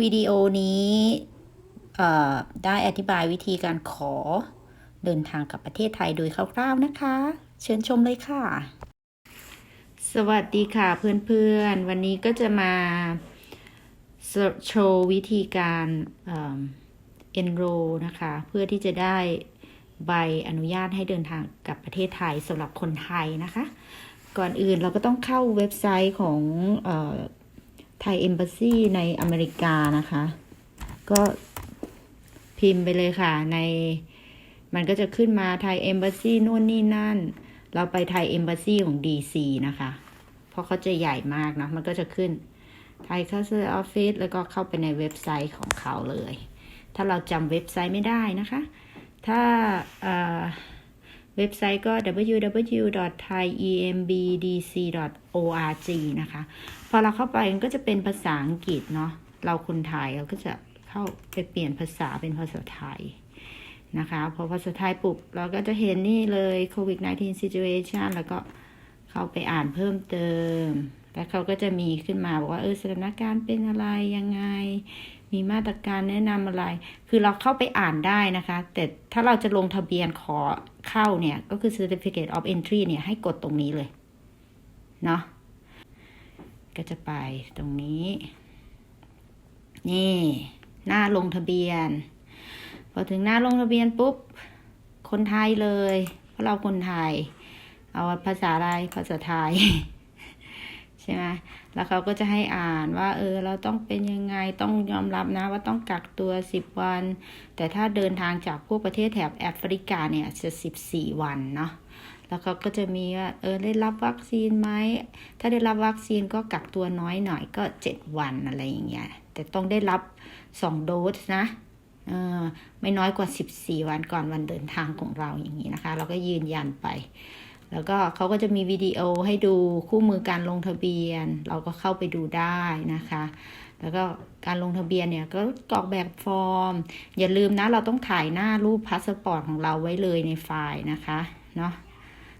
วิดีโอนี้ได้อธิบายวิธีการขอเดินทางกับประเทศไทยโดยคร่าวๆนะคะ เชิญชมเลยค่ะ สวัสดีค่ะเพื่อนๆ วันนี้ก็จะมาโชว์วิธีการเอ่อ enroll นะคะ เพื่อที่จะได้ใบอนุญาตให้เดินทางกับประเทศไทยสำหรับคนไทยนะคะ ก่อนอื่นเราก็ต้องเข้าเว็บไซต์ของ ไทยเอมบ s ซีในอเมริกานะคะ ก็พิมพ์ไปเลยค่ะ ในมันก็จะขึ้นมาไทยเอมบ s ซีนู่นนี่นั่น เราไปไทยเอมบ s ซีของ DC นะคะ เพราะเขาจะใหญ่มากนะมันก็จะขึ้นไทยคัสเตอร์ออฟฟิศแล้วก็เข้าไปในเว็บไซต์ของเขาเลย ถ้าเราจำเว็บไซต์ไม่ได้นะคะ ถ้า เว็บไซต์ก็ www.thaiembdc.org นะคะ พอเราเข้าไปมันก็จะเป็นภาษาอังกฤษเนาะ เราคนไทยเราก็จะเข้าไปเปลี่ยนภาษาเป็นภาษาไทยนะคะ พอภาษาไทยปุ๊บเราก็จะเห็นนี่เลยโควิด -19 situation แล้วก็เข้าไปอ่านเพิ่มเติม แล้วเขาก็จะมีขึ้นมาบอกว่าเออสถานการณ์เป็นอะไรยังไง มีมาตรการแนะนำอะไร คือเราเข้าไปอ่านได้นะคะ แต่ถ้าเราจะลงทะเบียนขอเข้าเนี่ย ก็คือ certificate of entry เนี่ย ให้กดตรงนี้เลย เนาะ ก็จะไปตรงนี้ นี่ หน้าลงทะเบียน พอถึงหน้าลงทะเบียนปุ๊บ คนไทยเลย เพราะเราคนไทย เอาภาษาอะไร ภาษาไทย ช่ไหมแล้วเขาก็จะให้อ่านว่า เออ เราต้องเป็นยังไง ต้องยอมรับนะว่าต้องกักตัวสิบวัน แต่ถ้าเดินทางจากพวกประเทศแถบแอฟริกาเนี่ยจะสิบสี่วันเนาะ แล้วเขาก็จะมีว่า เออ ได้รับวัคซีนไหม ถ้าได้รับวัคซีนก็กักตัวน้อยหน่อยก็เจ็ดวันอะไรอย่างเงี้ย แต่ต้องได้รับสองโดสนะเออไม่น้อยกว่าสิบสี่วันก่อนวันเดินทางของเราอย่างนี้นะคะ เราก็ยืนยันไป แล้วก็เขาก็จะมีวิดีโอให้ดูคู่มือการลงทะเบียน เราก็เข้าไปดูได้นะคะ แล้วก็การลงทะเบียนเนี่ยก็กรอกแบบฟอร์ม อย่าลืมนะเราต้องถ่ายหน้ารูปพาสปอร์ตของเราไว้เลยในไฟล์นะคะเนาะ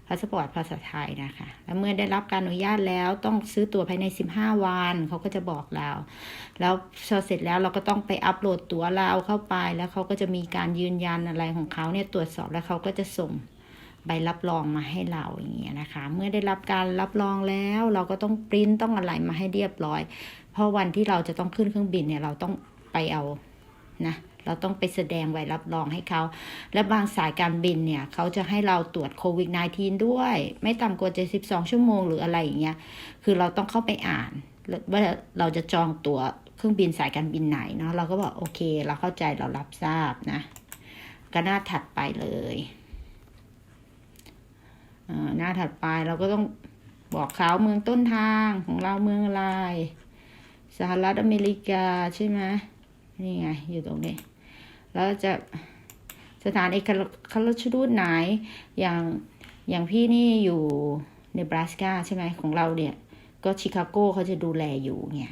พาสปอร์ตภาษาไทยนะคะ แล้วเมื่อได้รับการอนุญาตแล้วต้องซื้อตั๋วภายใน 15 วันเขาก็จะบอกเรา แล้วพอเสร็จแล้วเราก็ต้องไปอัปโหลดตั๋วเราเข้าไป แล้วเขาก็จะมีการยืนยันอะไรของเขาเนี่ยตรวจสอบแล้วเขาก็จะส่ง ใบรับรองมาให้เราอย่างเงี้ยนะคะ เมื่อได้รับการรับรองแล้วเราก็ต้องปริ้นต้องอะไรมาให้เรียบร้อย เพราะวันที่เราจะต้องขึ้นเครื่องบินเนี่ยเราต้องไปเอานะเราต้องไปแสดงใบรับรองให้เขา และบางสายการบินเนี่ยเขาจะให้เราตรวจโควิด -19 ด้วย ไม่ต่ำกว่า 72 ชั่วโมงหรืออะไรอย่างเงี้ย คือเราต้องเข้าไปอ่านว่าเราจะจองตั๋วเครื่องบินสายการบินไหนเนาะ เราก็บอกโอเค เราเข้าใจเรารับทราบนะ ก็หน้าถัดไปเลย หน้าถัดไปเราก็ต้องบอกเขาเมืองต้นทางของเราเมืองอะไรสหรัฐอเมริกาใช่ไหมนี่ไง อยู่ตรงนี้ แล้วจะสถานเอกอัครราชทูตไหน อย่างอย่างพี่นี่อยู่ในบราสกาใช่ไหมของเราเนี่ย ก็ชิคาโกเขาจะดูแลอยู่เนี่ย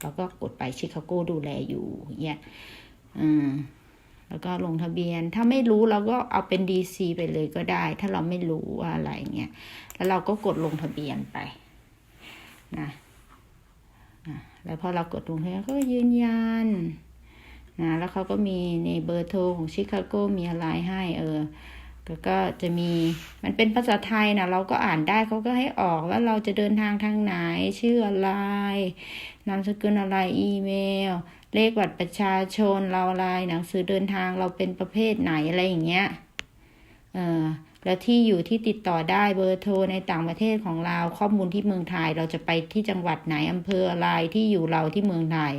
เราก็กดไปชิคาโกดูแลอยู่เนี่ยอืม แล้วก็ลงทะเบียน ถ้าไม่รู้เราก็เอาเป็น DC ไปเลยก็ได้ ถ้าเราไม่รู้ว่าอะไรเงี้ย แล้วเราก็กดลงทะเบียนไปนะแล้วพอเรากดลงทะเบียนก็ยืนยันนะแล้วเขาก็มีในเบอร์โทรของชิคาโกมีอะไรให้เออแล้วก็จะมีมันเป็นภาษาไทยนะเราก็อ่านได้เขาก็ให้ออกว่าเราจะเดินทางทางไหน ชื่ออะไร นามสกุลอะไรอีเมล เลขบัตรประชาชนเราอะไรหนังสือเดินทางเราเป็นประเภทไหนอะไรอย่างเงี้ยเออแล้วที่อยู่ที่ติดต่อได้เบอร์โทรในต่างประเทศของเราข้อมูลที่เมืองไทยเราจะไปที่จังหวัดไหนอำเภออะไรที่อยู่เราที่เมืองไทย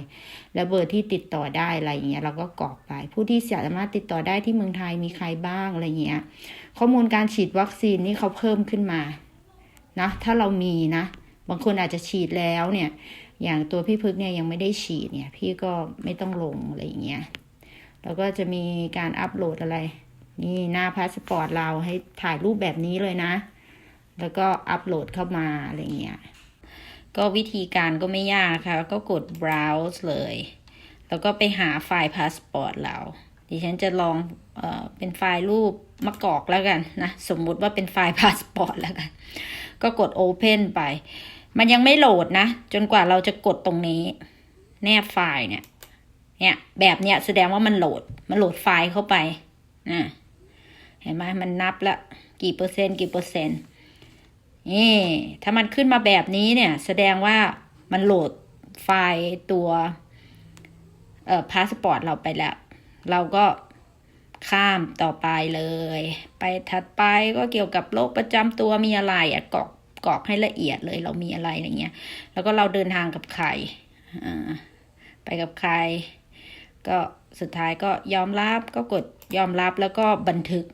แล้วเบอร์ที่ติดต่อได้อะไรอย่างเงี้ยเราก็กรอกไป ผู้ที่สามารถติดต่อได้ที่เมืองไทยมีใครบ้างอะไรเงี้ย ข้อมูลการฉีดวัคซีนนี่เขาเพิ่มขึ้นมานะถ้าเรามีนะ บางคนอาจจะฉีดแล้วเนี่ย อย่างตัวพี่พึกเนี่ยยังไม่ได้ฉีดเนี่ย พี่ก็ไม่ต้องลงอะไรอย่างเงี้ยแล้วก็จะมีการอัปโหลดอะไร นี่หน้าพาสปอร์ตเราให้ถ่ายรูปแบบนี้เลยนะ แล้วก็อัปโหลดเข้ามาอะไรเงี้ยก็วิธีการก็ไม่ยากค่ะ ก็กด browse เลย แล้วก็ไปหาไฟล์พาสปอร์ตเรา ดิฉันจะลองเออเป็นไฟล์รูปมะกอกแล้วกันนะ สมมุติว่าเป็นไฟล์พาสปอร์ตแล้วกัน ก็กด open ไป มันยังไม่โหลดนะ จนกว่าเราจะกดตรงนี้ แนบไฟล์เนี่ย เนี่ย แบบเนี้ยแสดงว่ามันโหลด มันโหลดไฟล์เข้าไปนะเห็นไหมมันนับละ กี่เปอร์เซ็นต์กี่เปอร์เซ็นต์นี่ถ้ามันขึ้นมาแบบนี้เนี่ย แสดงว่ามันโหลดไฟล์ตัวเอ่อพาสปอร์ตเราไปแล้ว เราก็ข้ามต่อไปเลย ไปถัดไปก็เกี่ยวกับโรคประจำตัวมีอะไรอะกรอก กรอกให้ละเอียดเลยเรามีอะไรอะไรเงี้ย แล้วก็เราเดินทางกับใครไปกับใคร ก็สุดท้ายก็ยอมรับก็กดยอมรับแล้วก็บันทึก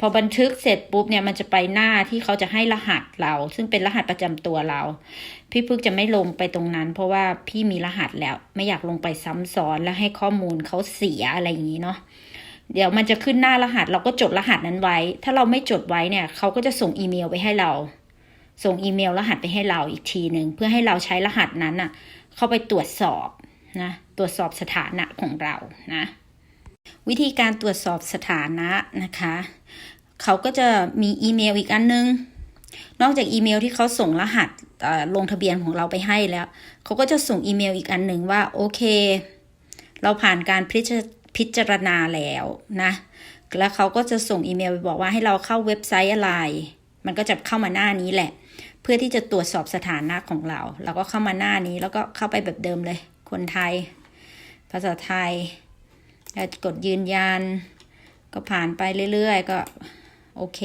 พอบันทึกเสร็จปุ๊บเนี่ยมันจะไปหน้าที่เขาจะให้รหัสเรา ซึ่งเป็นรหัสประจำตัวเรา พี่พึกจะไม่ลงไปตรงนั้น เพราะว่าพี่มีรหัสแล้ว ไม่อยากลงไปซ้ำซ้อนแล้วให้ข้อมูลเขาเสียอะไรอย่างนี้เนาะเดี๋ยวมันจะขึ้นหน้ารหัสเราก็จดรหัสนั้นไว้ ถ้าเราไม่จดไว้เนี่ยเขาก็จะส่งอีเมลไปให้เรา ส่งอีเมลรหัสไปให้เราอีกทีหนึ่งเพื่อให้เราใช้รหัสนั้นอะเข้าไปตรวจสอบนะตรวจสอบสถานะของเรานะวิธีการตรวจสอบสถานะนะคะ เขาก็จะมีอีเมลอีกอันนึง นอกจากอีเมลที่เขาส่งรหัสลงทะเบียนของเราไปให้แล้ว เขาก็จะส่งอีเมลอีกอันหนึ่งว่าโอเค เราผ่านการพิจพิจารณาแล้วนะ แล้วเขาก็จะส่งอีเมลไปบอกว่าให้เราเข้าเว็บไซต์อะไร มันก็จะเข้ามาหน้านี้แหละ เพื่อที่จะตรวจสอบสถานะของเรา เราก็เข้ามาหน้านี้แล้วก็เข้าไปแบบเดิมเลย คนไทย ภาษาไทยกดยืนยัน ก็ผ่านไปเรื่อยๆ ก็โอเค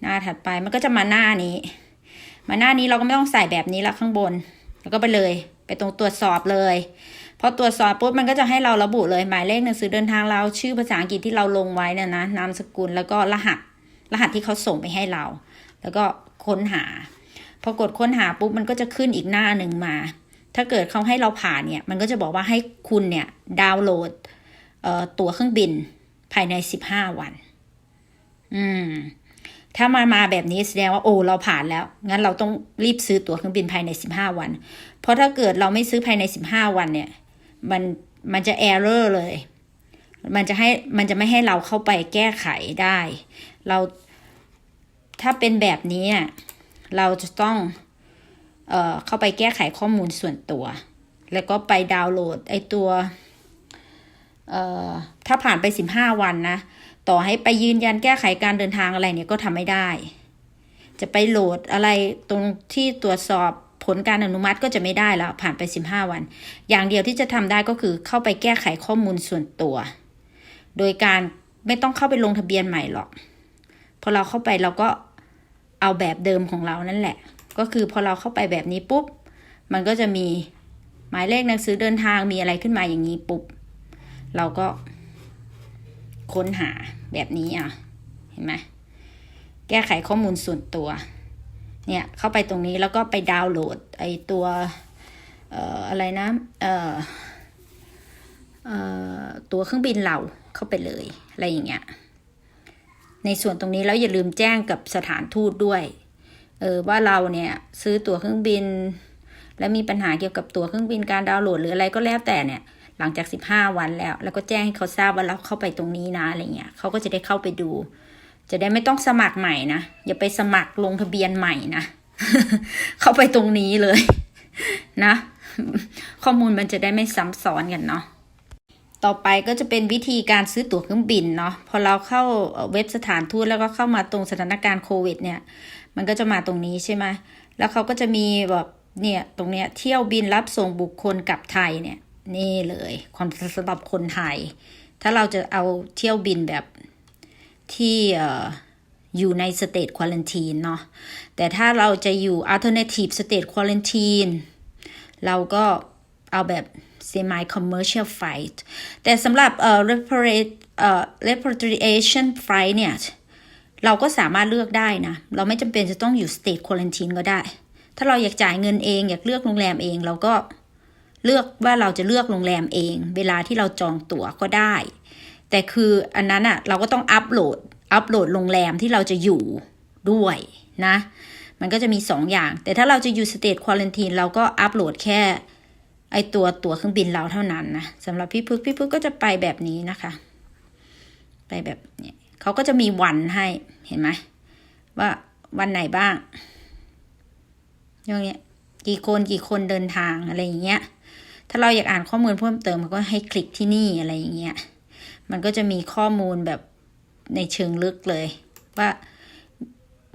หน้าถัดไปมันก็จะมาหน้านี้ มาหน้านี้เราก็ไม่ต้องใส่แบบนี้ละข้างบน แล้วก็ไปเลย ไปตรงตรวจสอบเลยพอตรวจสอบปุ๊บมันก็จะให้เราระบุเลยหมายเลขหนังสือเดินทางเราชื่อภาษาอังกฤษที่เราลงไว้เนี่ยนะนามสกุลแล้วก็รหัส รหัสที่เขาส่งไปให้เรา แล้วก็ ค้นหา พอกดค้นหาปุ๊บมันก็จะขึ้นอีกหน้าหนึ่งมา ถ้าเกิดเขาให้เราผ่านเนี่ย มันก็จะบอกว่าให้คุณเนี่ยดาวน์โหลดตั๋วเครื่องบินภายในสิบห้าวัน อืม ถ้ามามาแบบนี้แสดงว่าโอ้เราผ่านแล้ว งั้นเราต้องรีบซื้อตั๋วเครื่องบินภายในสิบห้าวัน เพราะถ้าเกิดเราไม่ซื้อภายในสิบห้าวันเนี่ย มันมันจะแอร์เรอร์เลย มันจะให้มันจะไม่ให้เราเข้าไปแก้ไขได้ เรา ถ้าเป็นแบบนี้เราจะต้องเอ่อเข้าไปแก้ไขข้อมูลส่วนตัว แล้วก็ไปดาวน์โหลดไอตัวเอ่อถ้าผ่านไปสิบห้าวันนะ ต่อให้ไปยืนยันแก้ไขการเดินทางอะไรเนี่ยก็ทำไม่ได้ จะไปโหลดอะไรตรงที่ตรวจสอบผลการอนุมัติก็จะไม่ได้แล้วผ่านไปสิบห้าวัน อย่างเดียวที่จะทำได้ก็คือเข้าไปแก้ไขข้อมูลส่วนตัว โดยการไม่ต้องเข้าไปลงทะเบียนใหม่หรอก พอเราเข้าไปเราก็ เอาแบบเดิมของเรานั่นแหละ ก็คือพอเราเข้าไปแบบนี้ปุ๊บ มันก็จะมีหมายเลขหนังสือเดินทางมีอะไรขึ้นมาอย่างนี้ปุ๊บ เราก็ค้นหาแบบนี้อะ เห็นไหมแก้ไขข้อมูลส่วนตัว เนี่ยเข้าไปตรงนี้แล้วก็ไปดาวน์โหลดไอตัวเอ่ออะไรนะเอ่อเอ่อตัวเครื่องบินเราเข้าไปเลย อะไรอย่างเงี้ย ในส่วนตรงนี้แล้วอย่าลืมแจ้งกับสถานทูตด้วยเออว่าเราเนี่ยซื้อตั๋วเครื่องบิน และมีปัญหาเกี่ยวกับตั๋วเครื่องบินการดาวน์โหลดหรืออะไรก็แล้วแต่เนี่ย หลังจากสิบห้าวันแล้ว แล้วก็แจ้งให้เขาทราบว่าเราเข้าไปตรงนี้นะอะไรเงี้ยเขาก็จะได้เข้าไปดู จะได้ไม่ต้องสมัครใหม่นะอย่าไปสมัครลงทะเบียนใหม่นะเข้าไปตรงนี้เลยนะ ข้อมูลมันจะได้ไม่ซ้ำซ้อนกันเนาะ ต่อไปก็จะเป็นวิธีการซื้อตั๋วเครื่องบินเนาะพอเราเข้าเว็บสถานทูตแล้วก็เข้ามาตรงสถานการณ์โควิดเนี่ยมันก็จะมาตรงนี้ใช่ไหมแล้วเขาก็จะมีแบบเนี่ยตรงเนี้ยเที่ยวบินรับส่งบุคคลกลับไทยเนี่ยนี่เลยความสำหรับคนไทย ถ้าเราจะเอาเที่ยวบินแบบที่อยู่ในสเตทควอลันทีนเนาะแต่ถ้าเราจะอยู่ alternative state quarantine เราก็เอาแบบ semi commercial flight แต่สำหรับเอ่อ repatriation flight เนี่ย เราก็สามารถเลือกได้นะ เราไม่จำเป็นจะต้องอยู่ state quarantine ก็ได้ ถ้าเราอยากจ่ายเงินเอง อยากเลือกโรงแรมเอง เราก็เลือกว่าเราจะเลือกโรงแรมเอง เวลาที่เราจองตั๋วก็ได้ แต่คืออันนั้นอะเราก็ต้องอัปโหลด อัปโหลดโรงแรมที่เราจะอยู่ด้วยนะ มันก็จะมีสองอย่าง แต่ถ้าเราจะอยู่ state quarantine เราก็อัปโหลดแค่ ไอตัวตั๋วเครื่องบินเราเท่านั้นนะสำหรับพี่พึกพี่พึกก็จะไปแบบนี้นะคะ ไปแบบเนี่ยเขาก็จะมีวันให้เห็นไหมว่าวันไหนบ้างอย่างเงี้ยกี่คนกี่คนเดินทางอะไรอย่างเงี้ย ถ้าเราอยากอ่านข้อมูลเพิ่มเติมมันก็ให้คลิกที่นี่อะไรอย่างเงี้ย มันก็จะมีข้อมูลแบบในเชิงลึกเลย ว่า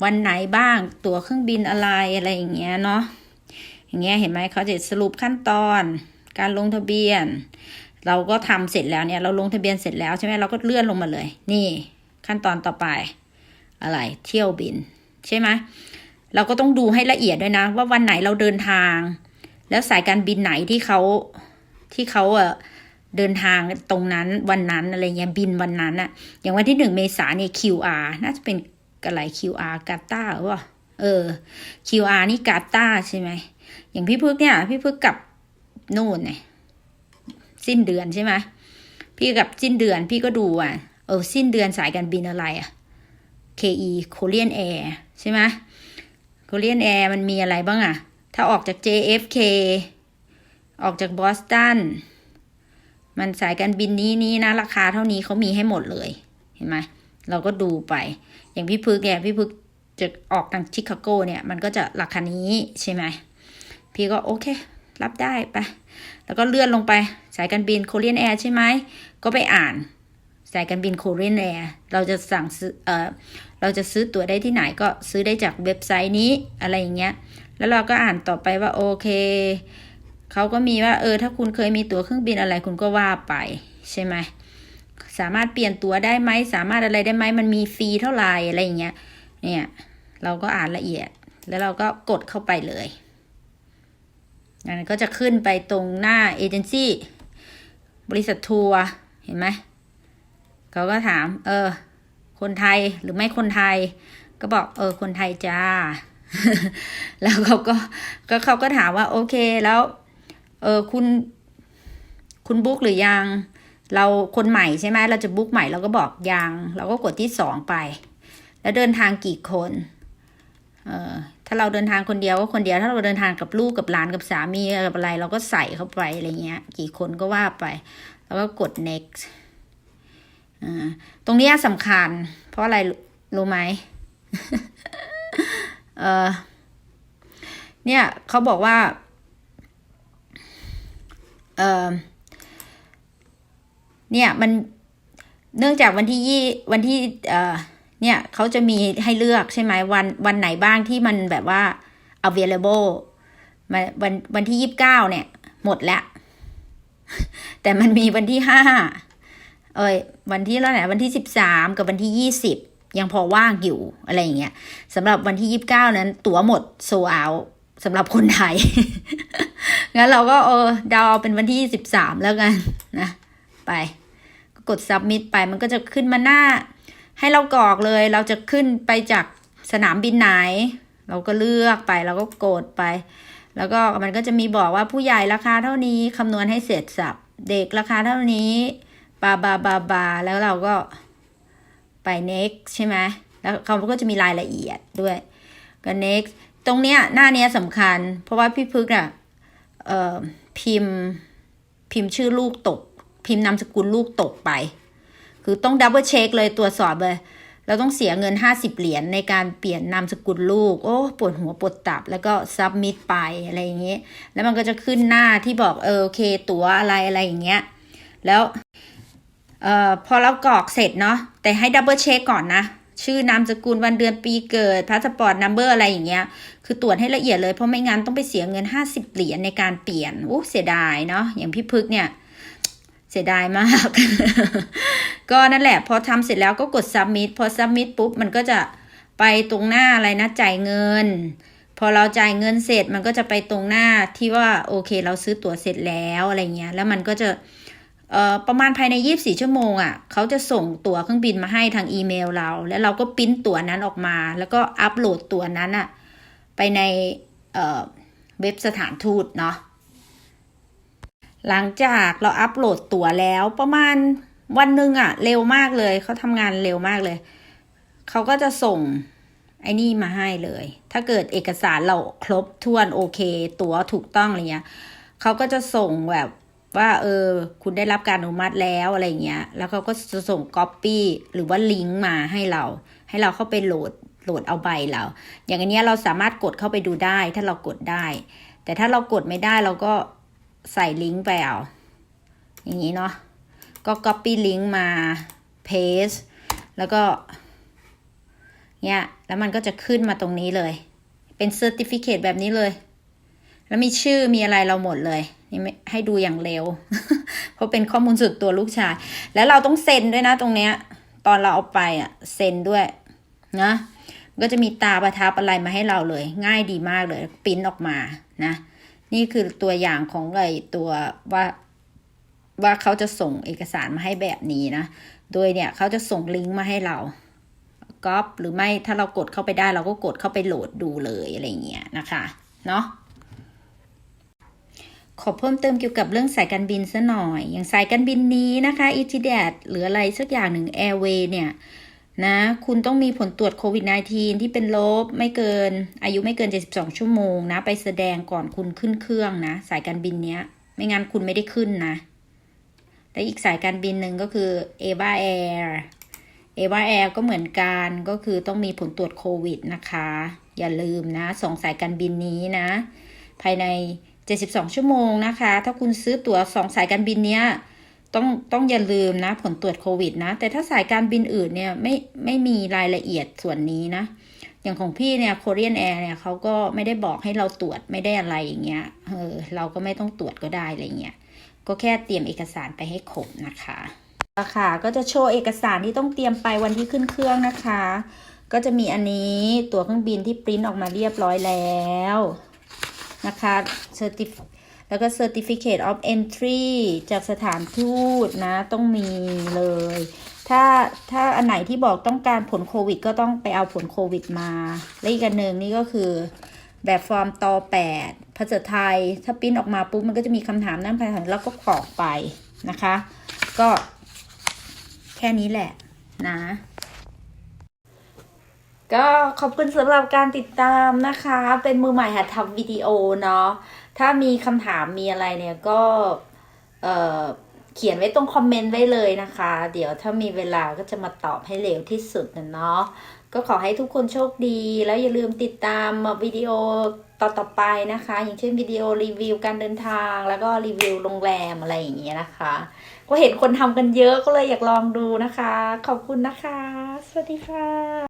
วันไหนบ้างตั๋วเครื่องบินอะไรอะไรอย่างเงี้ยเนาะ อย่างเงี้ยเห็นไหมเขาจะสรุปขั้นตอนการลงทะเบียน เราก็ทำเสร็จแล้วเนี่ยเราลงทะเบียนเสร็จแล้วใช่ไหมเราก็เลื่อนลงมาเลย นี่ขั้นตอนต่อไป อะไรเที่ยวบิน ใช่ไหมเราก็ต้องดูให้ละเอียดด้วยนะ ว่าวันไหนเราเดินทาง แล้วสายการบินไหนที่เขาที่เขาเเดินทางตรงนั้นวันนั้นอะไรเงี้ยบินวันนั้นอะอย่างวันที่หนึ่งเมษาเนี่ย QR น่าจะเป็นอะไร QR กาตาร์หรือเปล่าเออ QR นี่กาตาร์ใช่ไหม อย่างพี่พึกเนี่ย พี่พึกกลับนู่นเนี่ยสิ้นเดือนใช่ไหมพี่กลับสิ้นเดือนพี่ก็ดูอะเออสิ้นเดือนสายการบินอะไรอะ KE Korean Air ใช่ไหม Korean Air มันมีอะไรบ้างอะ ถ้าออกจาก JFK ออกจากบอสตันมันสายการบินนี้นี้นะ ราคาเท่านี้เขามีให้หมดเลยเห็นไหมเราก็ดูไป อย่างพี่พึกเนี่ยพี่พึกจะออกทางชิคาโกเนี่ย มันก็จะราคานี้ใช่ไหม พี่ก็โอเค รับได้ไป แล้วก็เลื่อนลงไปสายการบินโคเรียนแอร์ใช่ไหม ก็ไปอ่านสายการบินโคเรียนแอร์เราจะสั่งซื้อเออเราจะซื้อตั๋วได้ที่ไหนก็ซื้อได้จากเว็บไซต์นี้อะไรอย่างเงี้ย แล้วเราก็อ่านต่อไปว่าโอเคเขาก็มีว่าเออถ้าคุณเคยมีตั๋วเครื่องบินอะไรคุณก็ว่าไปใช่ไหมสามารถเปลี่ยนตั๋วได้ไหมสามารถอะไรได้ไหมมันมีฟรีเท่าไหร่อะไรอย่างเงี้ยเนี่ยเราก็อ่านละเอียดแล้วเราก็กดเข้าไปเลย นั้นก็จะขึ้นไปตรงหน้าเอเจนซี่บริษัททัวร์เห็นไหมเขาก็ถาม เออ คนไทยหรือไม่คนไทย ก็บอก เออ คนไทยจ้า แล้วเขาก็ก็เขาก็ถามว่า โอเคแล้ว เออคุณ คุณบุ๊กหรือยัง เราคนใหม่ใช่ไหมเราจะบุ๊กใหม่เราก็บอกยังเราก็กดที่สองไป แล้วเดินทางกี่คน เออถ้าเราเดินทางคนเดียวก็คนเดียว ถ้าเราเดินทางกับลูกกับหลานกับสามีกับอะไร เราก็ใส่เข้าไปอะไรเงี้ย กี่คนก็ว่าไป แล้วก็กด next ตรงนี้สำคัญ เพราะอะไรรู้ไหมเออเนี่ยเขาบอกว่าเออเนี่ยมันเนื่องจากวันที่ยี่วันที่เออ เนี่ยเขาจะมีให้เลือกใช่ไหมวันวันไหนบ้างที่มันแบบว่า available มาวันวันที่ยี่สิบเก้าเนี่ย หมดแล้ว แต่มันมีวันที่ห้าเอ้ยวันที่แล้วไหนวันที่สิบสามกับวันที่ยี่สิบยังพอว่างอยู่อะไรอย่างเงี้ยสำหรับวันที่ยี่สิบเก้านั้น ตั๋วหมดโซเอาสำหรับคนไทย งั้นเราก็เออเดาวเป็นวันที่สิบสามแล้วกันนะ ไป กด submit ไปมันก็จะขึ้นมาหน้า ให้เรากรอกเลยเราจะขึ้นไปจากสนามบินไหน เราก็เลือกไปเราก็กดไป แล้วก็มันก็จะมีบอกว่าผู้ใหญ่ราคาเท่านี้คำนวณให้เสร็จสับ เด็กราคาเท่านี้บาบาบาบาแล้วเราก็ไป next ใช่ไหมแล้วเขาก็จะมีรายละเอียดด้วยก็ next ตรงเนี้ยหน้าเนี้ยสำคัญ เพราะว่าพี่พึกอะเอ่อพิมพ์พิมพ์ชื่อลูกตก พิมพ์นามสกุลลูกตกไป คือต้องดับเบิลเช็คเลยตรวจสอบเลย เราต้องเสียเงิน 50 เหรียญในการเปลี่ยนนามสกุลลูก โอ้ปวดหัวปวดตับแล้วก็ซับมิดไปอะไรอย่างเงี้ยแล้วมันก็จะขึ้นหน้าที่บอกเออโอเค ตั๋วอะไรอะไรอย่างเงี้ยแล้วเอ่อพอเรากรอกเสร็จเนาะแต่ให้ดับเบิลเช็คก่อนนะชื่อนามสกุลวันเดือนปีเกิดพาสปอร์ตนัมเบอร์อะไรอย่างเงี้ย คือตรวจให้ละเอียดเลยเพราะไม่งั้นต้องไปเสียเงิน 50 เหรียญในการเปลี่ยนโอ้เสียดายเนาะอย่างพี่พึกเนี่ย เสียดายมาก ก็นั่นแหละ พอทำเสร็จแล้วก็กด submit พอ submit ปุ๊บ มันก็จะไปตรงหน้าอะไรนะ จ่ายเงิน พอเราจ่ายเงินเสร็จมันก็จะไปตรงหน้าที่ว่าโอเค เราซื้อตั๋วเสร็จแล้วอะไรเงี้ย แล้วมันก็จะประมาณภายใน 24 ชั่วโมงอะ่ะ เขาจะส่งตั๋วเครื่องบินมาให้ทางอีเมลเรา แล้วเราก็ปริ้นตั๋วนั้นออกมา แล้วก็อัปโหลดตั๋วนั้นอะ่ะ ไปในเเว็บสถานทูตเนาะ หลังจากเราอัปโหลดตั๋วแล้วประมาณวันหนึ่งอะเร็วมากเลยเขาทำงานเร็วมากเลย เขาก็จะส่งไอ้นี่มาให้เลย ถ้าเกิดเอกสารเราครบถ้วนโอเค ตั๋วถูกต้องอะไรเงี้ยเขาก็จะส่งแบบว่า เออ คุณได้รับการอนุมัติแล้วอะไรเงี้ย แล้วเขาก็จะส่งก๊อปปี้หรือว่าลิงก์มาให้เรา ให้เราเข้าไปโหลดโหลดเอาใบเรา อย่างอันเนี้ยเราสามารถกดเข้าไปดูได้ ถ้าเรากดได้ แต่ถ้าเรากดไม่ได้เราก็ ใส่ลิงก์ไปเอา อย่างนี้เนาะ ก็ copy ลิงก์มา paste แล้วก็ เนี่ย แล้วมันก็จะขึ้นมาตรงนี้เลย เป็น certificate แบบนี้เลย แล้วมีชื่อมีอะไรเราหมดเลย นี่ให้ดูอย่างเร็ว เพราะเป็นข้อมูลส่วนตัวลูกชาย แล้วเราต้องเซ็นด้วยนะตรงเนี้ย ตอนเราเอาไปอะ เซ็นด้วยนะก็จะมีตาประทับอะไรมาให้เราเลย ง่ายดีมากเลย ปิ้นออกมานะ นี่คือตัวอย่างของไอตัวว่าว่าเขาจะส่งเอกสารมาให้แบบนี้นะ โดยเนี่ยเขาจะส่งลิงก์มาให้เราก๊อปหรือไม่ถ้าเรากดเข้าไปได้เราก็กดเข้าไปโหลดดูเลยอะไรเงี้ยนะคะเนาะขอเพิ่มเติมเกี่ยวกับเรื่องสายการบินซะหน่อย อย่างสายการบินนี้นะคะ e t d a t หรืออะไรสักอย่างหนึ่ง Airway เนี่ย นะ คุณต้องมีผลตรวจโควิด -19 ที่เป็นลบไม่เกิน อายุไม่เกิน 72 ชั่วโมงนะ ไปแสดงก่อนคุณขึ้นเครื่องนะ สายการบินเนี้ย ไม่งั้นคุณไม่ได้ขึ้นนะ และอีกสายการบินหนึ่งก็คือ Eva Air Eva Air ก็เหมือนกันก็คือต้องมีผลตรวจโควิดนะคะ อย่าลืมนะสองสายการบินนี้นะ ภายใน 72 ชั่วโมงนะคะ ถ้าคุณซื้อตั๋วสองสายการบินเนี้ย ต้องต้องอย่าลืมนะ ผลตรวจโควิดนะ แต่ถ้าสายการบินอื่นเนี่ยไม่ไม่มีรายละเอียดส่วนนี้นะ อย่างของพี่เนี่ย Korean Air เนี่ยเขาก็ไม่ได้บอกให้เราตรวจไม่ได้อะไรอย่างเงี้ยเออเราก็ไม่ต้องตรวจก็ได้อะไรเงี้ยก็แค่เตรียมเอกสารไปให้ครบนะคะค่ะก็จะโชว์เอกสารที่ต้องเตรียมไปวันที่ขึ้นเครื่องนะคะ ก็จะมีอันนี้ตั๋วเครื่องบินที่ปริ้นออกมาเรียบร้อยแล้วนะคะ Certif แล้วก็ Certificate of Entry จากสถานทูตนะต้องมีเลย ถ้าถ้าอันไหนที่บอกต้องการผลโควิด ก็ต้องไปเอาผลโควิดมา และอีกอันหนึ่งนี่ก็คือแบบฟอร์มตอแปดภาษาไทย ถ้าปิ้นออกมาปุ๊บมันก็จะมีคำถามนั่นภาษาแล้วก็กรอกไปนะคะ ก็แค่นี้แหละนะ ก็ขอบคุณสำหรับการติดตามนะคะ เป็นมือใหม่หัดทำวิดีโอเนาะ ถ้ามีคำถามมีอะไรเนี่ยก็เอ่อเขียนไว้ตรงคอมเมนต์ไว้เลยนะคะ เดี๋ยวถ้ามีเวลาก็จะมาตอบให้เร็วที่สุดนะเนาะก็ขอให้ทุกคนโชคดี แล้วอย่าลืมติดตามวิดีโอต่อๆไปนะคะ อย่างเช่นวิดีโอรีวิวการเดินทางแล้วก็รีวิวโรงแรมอะไรอย่างเงี้ยนะคะ ก็เห็นคนทำกันเยอะก็เลยอยากลองดูนะคะ ขอบคุณนะคะ สวัสดีค่ะ